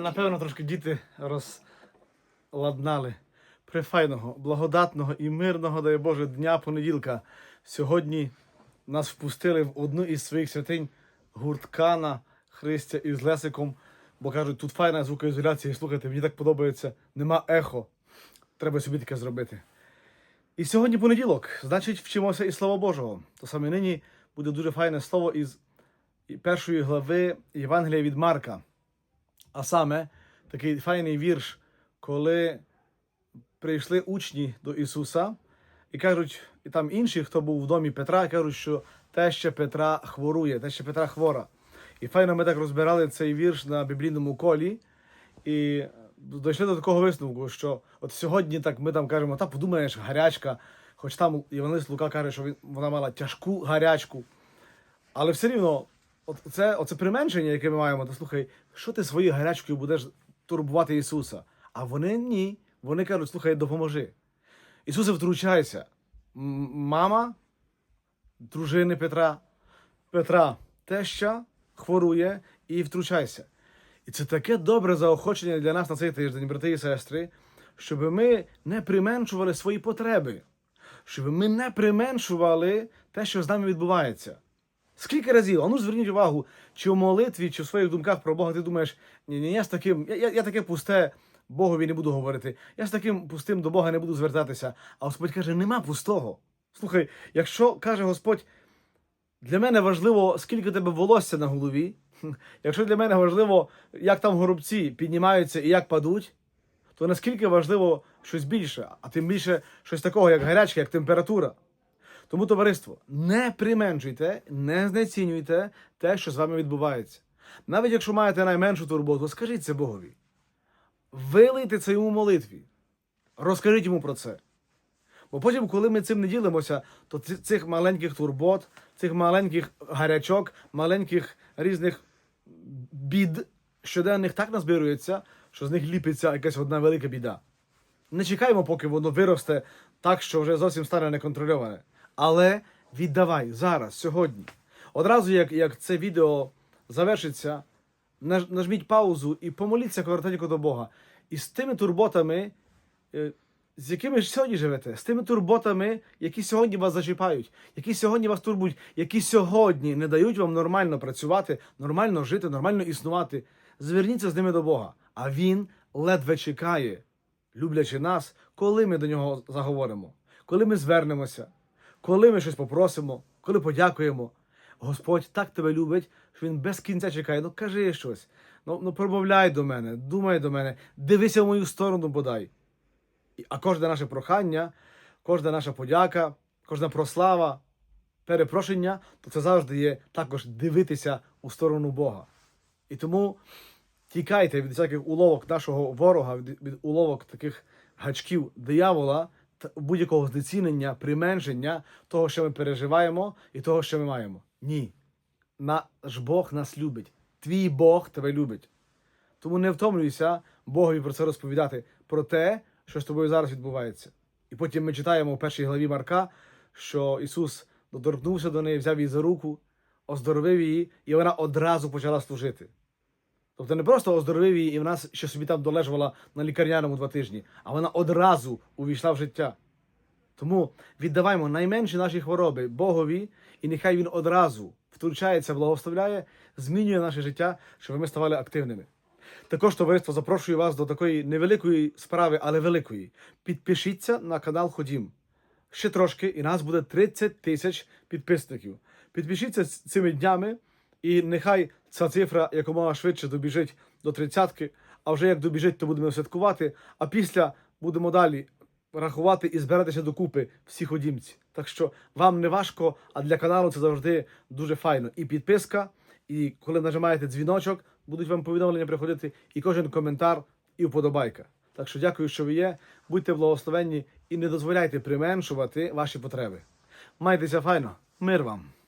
Напевно, трошки діти розладнали прифайного, благодатного і мирного, дай Боже, дня понеділка. Сьогодні нас впустили в одну із своїх святинь гурткана Христя із Лесиком, бо кажуть, тут файна звукоізоляція, слухайте, мені так подобається, нема ехо. Треба собі таке зробити. І сьогодні понеділок, значить, вчимося із Слова Божого. То саме нині буде дуже файне слово із першої глави Євангелія від Марка. А саме такий файний вірш, коли прийшли учні до Ісуса і кажуть, і там інші, хто був в домі Петра, кажуть, що теща Петра хворує, теща Петра хвора. І файно ми так розбирали цей вірш на біблійному колі. І дійшли до такого висновку, що от сьогодні так ми там кажемо, та подумаєш, гарячка, хоч там Євангелист Лука каже, що вона мала тяжку гарячку. Але все рівно, от це, оце применшення, яке ми маємо, то слухай, що ти своєю гарячкою будеш турбувати Ісуса? А вони ні. Вони кажуть, слухай, допоможи. Ісусе, втручайся. Мама, дружини Петра, Петра, теща хворує і втручайся. І це таке добре заохочення для нас на цей тиждень, брати і сестри, щоб ми не применшували свої потреби, щоб ми не применшували те, що з нами відбувається. Скільки разів, а ну зверніть увагу, чи в молитві, чи в своїх думках про Бога ти думаєш, ні, ні, я з таким, я, я, я таке пусте, Богові не буду говорити, я з таким пустим до Бога не буду звертатися. А Господь каже, нема пустого. Слухай, якщо каже Господь, для мене важливо, скільки тебе волосся на голові, якщо для мене важливо, як там горобці піднімаються і як падуть, то наскільки важливо щось більше, а тим більше щось такого, як гарячка, як температура. Тому, товариство, не применшуйте, не знецінюйте те, що з вами відбувається. Навіть якщо маєте найменшу турботу, скажіть це Богові. Вилийте це йому в молитві. Розкажіть йому про це. Бо потім, коли ми цим не ділимося, то цих маленьких турбот, цих маленьких гарячок, маленьких різних бід щоденних так назбирується, що з них ліпиться якась одна велика біда. Не чекаємо, поки воно виросте так, що вже зовсім стане неконтрольоване. Але віддавай зараз, сьогодні. Одразу, як, як це відео завершиться, нажміть паузу і помоліться коротенько до Бога. І з тими турботами, е, з якими ж сьогодні живете, з тими турботами, які сьогодні вас зачіпають, які сьогодні вас турбують, які сьогодні не дають вам нормально працювати, нормально жити, нормально існувати. Зверніться з ними до Бога. А Він ледве чекає, люблячи нас, коли ми до нього заговоримо, коли ми звернемося, коли ми щось попросимо, коли подякуємо. Господь так тебе любить, що він без кінця чекає. Ну кажи щось. Ну, ну промовляй до мене, думай до мене, дивися в мою сторону бодай. А кожне наше прохання, кожна наша подяка, кожна прослава, перепрошення, то це завжди є також дивитися у сторону Бога. І тому тікайте від всяких уловок нашого ворога, від, від уловок таких гачків диявола, будь-якого знецінення, применшення того, що ми переживаємо, і того, що ми маємо. Ні. Наш Бог нас любить. Твій Бог тебе любить. Тому не втомлюйся Богові про це розповідати, про те, що з тобою зараз відбувається. І потім ми читаємо у першій главі Марка, що Ісус доторкнувся до неї, взяв її за руку, оздоровив її, і вона одразу почала служити. Тобто не просто оздоровив її, і вона ще собі там долежувала на лікарняному два тижні, а вона одразу увійшла в життя. Тому віддаваймо найменші наші хвороби Богові, і нехай Він одразу втручається, благословляє, змінює наше життя, щоб ми ставали активними. Також товариство запрошую вас до такої невеликої справи, але великої. Підпишіться на канал Ходім. Ще трошки, і нас буде 30 тисяч підписників. Підпишіться цими днями, і нехай ця цифра якомога швидше добіжить до тридцятки. А вже як добіжить, то будемо святкувати. А після будемо далі рахувати і збиратися докупи всі ходімці. Так що вам не важко, а для каналу це завжди дуже файно. І підписка, і коли нажимаєте дзвіночок, будуть вам повідомлення приходити, і кожен коментар, і вподобайка. Так що дякую, що ви є. Будьте благословенні і не дозволяйте применшувати ваші потреби. Майтеся файно, мир вам!